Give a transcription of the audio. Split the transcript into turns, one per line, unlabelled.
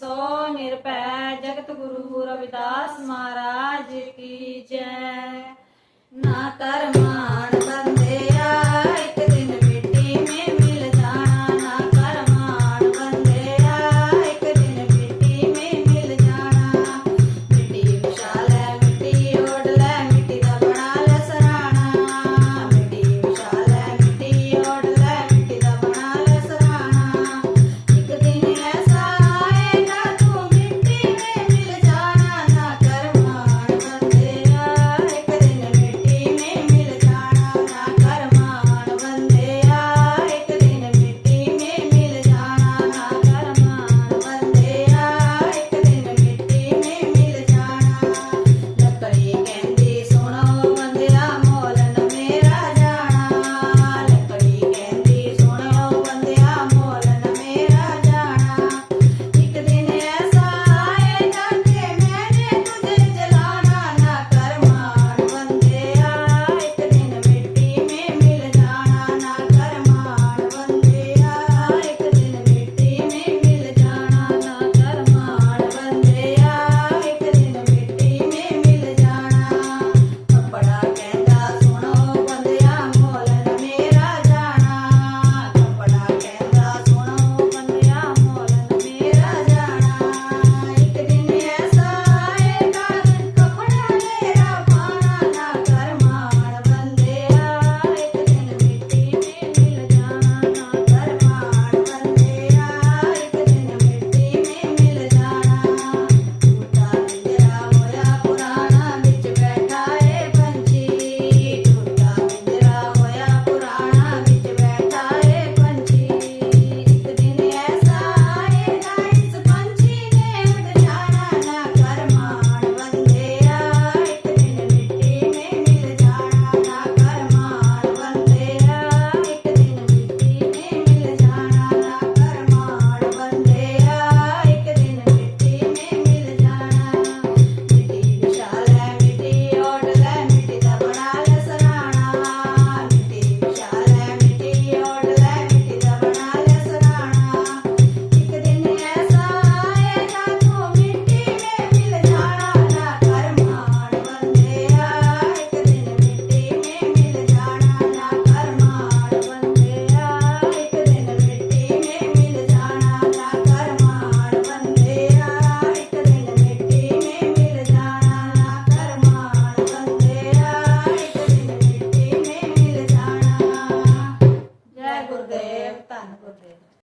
ਸੋ ਨਿਰਭੈ ਜਗਤ ਗੁਰੂ ਰਵਿਦਾਸ ਮਹਾਰਾਜ ਕੀ ਜੈ।